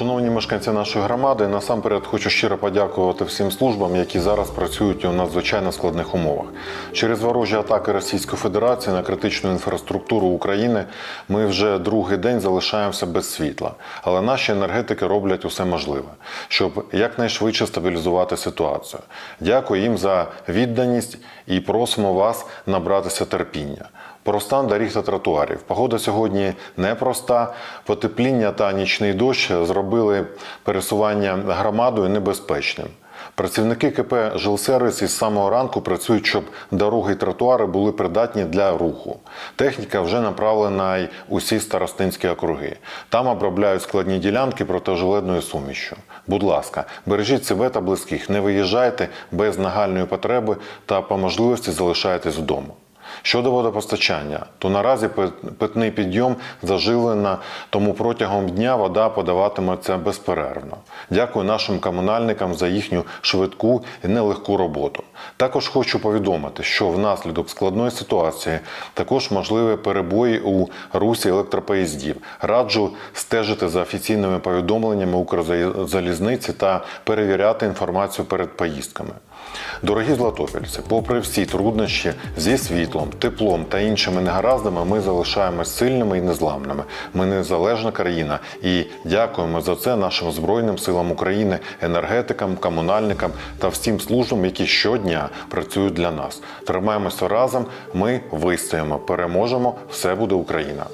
мешканці нашої громади. Насамперед хочу щиро подякувати всім службам, які зараз працюють у надзвичайно складних умовах. Через ворожі атаки Російської Федерації на критичну інфраструктуру України ми вже другий день залишаємося без світла. Але наші енергетики роблять усе можливе, щоб якнайшвидше стабілізувати ситуацію. Дякую їм за відданість і просимо вас набратися терпіння. Про стан доріг та тротуарів. Погода сьогодні непроста. Потепління та нічний дощ зробили пересування громадою небезпечним. Працівники КП «Жилсервіс» із самого ранку працюють, щоб дороги і тротуари були придатні для руху. Техніка вже направлена й усі старостинські округи. Там обробляють складні ділянки протижеледною сумішю. Будь ласка, бережіть себе та близьких, не виїжджайте без нагальної потреби та по можливості залишайтесь вдома. Щодо водопостачання, то наразі питний підйом заживлена, тому протягом дня вода подаватиметься безперервно. Дякую нашим комунальникам за їхню швидку і нелегку роботу. Також хочу повідомити, що внаслідок складної ситуації також можливі перебої у русі електропоїздів. Раджу стежити за офіційними повідомленнями Укрзалізниці та перевіряти інформацію перед поїздками. Дорогі златопільці, попри всі труднощі зі світлом, теплом та іншими негараздами, ми залишаємось сильними і незламними. Ми незалежна країна і дякуємо за це нашим Збройним силам України, енергетикам, комунальникам та всім службам, які щодня працюють для нас. Тримаємося разом. Ми вистоїмо, переможемо. Все буде Україна.